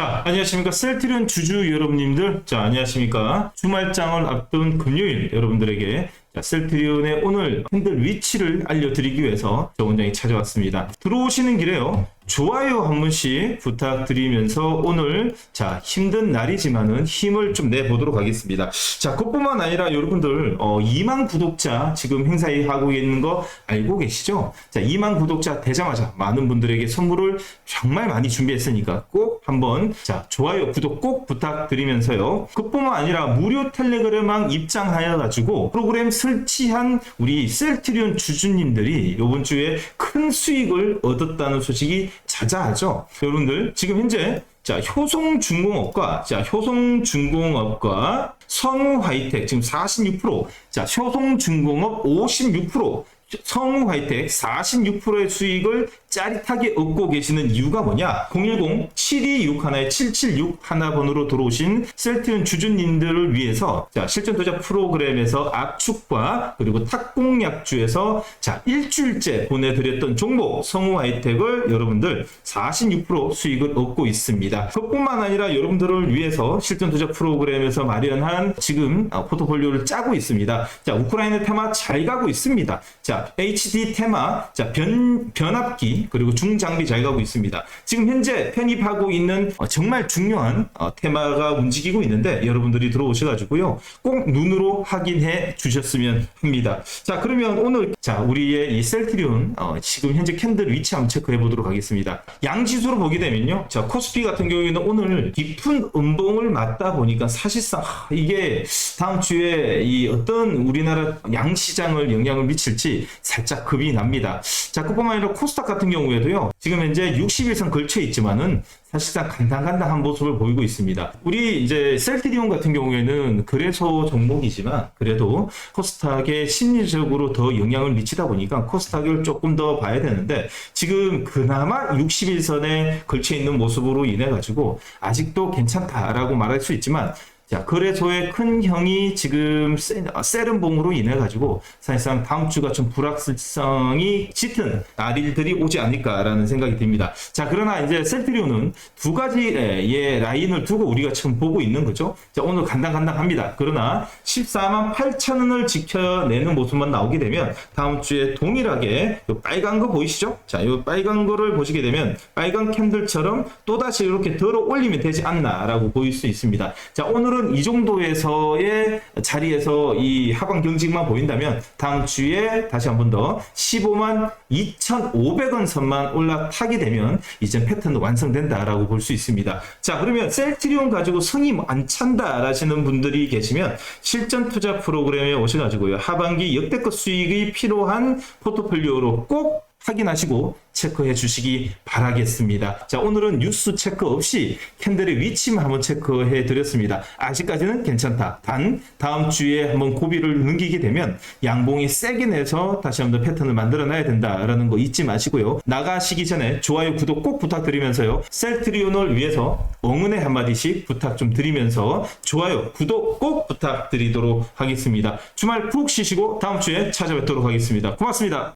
자, 안녕하십니까. 셀트리온 주주 여러분님들. 자, 안녕하십니까. 주말장을 앞둔 금요일 여러분들에게 자, 셀트리온의 오늘 핸들 위치를 알려드리기 위해서 저 원장이 찾아왔습니다. 들어오시는 길에요. 좋아요 한 번씩 부탁드리면서 오늘 자 힘든 날이지만은 힘을 좀 내보도록 하겠습니다. 자 그뿐만 아니라 여러분들 어, 2만 구독자 지금 행사에 하고 있는 거 알고 계시죠? 자 2만 구독자 되자마자 많은 분들에게 선물을 정말 많이 준비했으니까 꼭 한번 자 좋아요 구독 꼭 부탁드리면서요. 그뿐만 아니라 무료 텔레그램망 입장하여 가지고 프로그램 설치한 우리 셀트리온 주주님들이 이번 주에 큰 수익을 얻었다는 소식이 자자하죠. 여러분들 지금 현재 자 효성중공업과 자 효성중공업과 성우 하이텍 지금 46%, 자 효성중공업 56%. 성우 하이텍 46%의 수익을 짜릿하게 얻고 계시는 이유가 뭐냐? 010-7261-776 하나번으로 들어오신 셀트리온 주주님들을 위해서 자, 실전 투자 프로그램에서 압축과 그리고 탁공약주에서 자, 일주일째 보내드렸던 종목 성우 하이텍을 여러분들 46% 수익을 얻고 있습니다. 그뿐만 아니라 여러분들을 위해서 실전 투자 프로그램에서 마련한 지금 어, 포트폴리오를 짜고 있습니다. 자, 우크라이나 테마 잘 가고 있습니다. 자, HD 테마, 자, 변, 변압기, 그리고 중장비 잘 가고 있습니다. 지금 현재 편입하고 있는 어, 정말 중요한 어, 테마가 움직이고 있는데 여러분들이 들어오셔가지고요. 꼭 눈으로 확인해 주셨으면 합니다. 자, 그러면 오늘, 자, 우리의 이 셀트리온, 어, 지금 현재 캔들 위치 한번 체크해 보도록 하겠습니다. 양지수로 보게 되면요. 자, 코스피 같은 경우에는 오늘 깊은 음봉을 맞다 보니까 사실상 하, 이게 다음 주에 이 어떤 우리나라 양시장을 영향을 미칠지 살짝 겁이 납니다. 자, 그뿐만 아니라 코스닥 같은 경우에도요. 지금 현재 60일선 걸쳐 있지만은 사실상 간당간당한 모습을 보이고 있습니다. 우리 이제 셀트리온 같은 경우에는 그래서 종목이지만 그래도 코스닥에 심리적으로 더 영향을 미치다 보니까 코스닥을 조금 더 봐야 되는데 지금 그나마 60일선에 걸쳐 있는 모습으로 인해 가지고 아직도 괜찮다라고 말할 수 있지만 자, 거래소의 큰 형이 지금 세- 아, 세른봉으로 인해 가지고 사실상 다음 주가 좀 불확실성이 짙은 날일들이 오지 않을까라는 생각이 듭니다. 자, 그러나 이제 셀트리온은 두 가지의 라인을 두고 우리가 지금 보고 있는 거죠. 자, 오늘 간당간당합니다. 그러나 14만 8천 원을 지켜내는 모습만 나오게 되면 다음 주에 동일하게 요 빨간 거 보이시죠? 자, 이 빨간 거를 보시게 되면 빨간 캔들처럼 또다시 이렇게 들어 올리면 되지 않나라고 보일 수 있습니다. 자, 오늘은 이 정도에서의 자리에서 이 하방 경직만 보인다면 다음 주에 다시 한 번 더 15만 2,500원 선만 올라타게 되면 이제 패턴도 완성된다라고 볼 수 있습니다. 자, 그러면 셀트리온 가지고 성이 뭐안 찬다 라시는 분들이 계시면 실전 투자 프로그램에 오셔가지고요. 하반기 역대급 수익이 필요한 포트폴리오로 꼭 확인하시고 체크해 주시기 바라겠습니다. 자, 오늘은 뉴스 체크 없이 캔들의 위치만 한번 체크해 드렸습니다. 아직까지는 괜찮다. 단, 다음 주에 한번 고비를 넘기게 되면 양봉이 세게 내서 다시 한번 패턴을 만들어 놔야 된다라는 거 잊지 마시고요. 나가시기 전에 좋아요, 구독 꼭 부탁드리면서요. 셀트리온을 위해서 응원의 한마디씩 부탁 좀 드리면서 좋아요, 구독 꼭 부탁드리도록 하겠습니다. 주말 푹 쉬시고 다음 주에 찾아뵙도록 하겠습니다. 고맙습니다.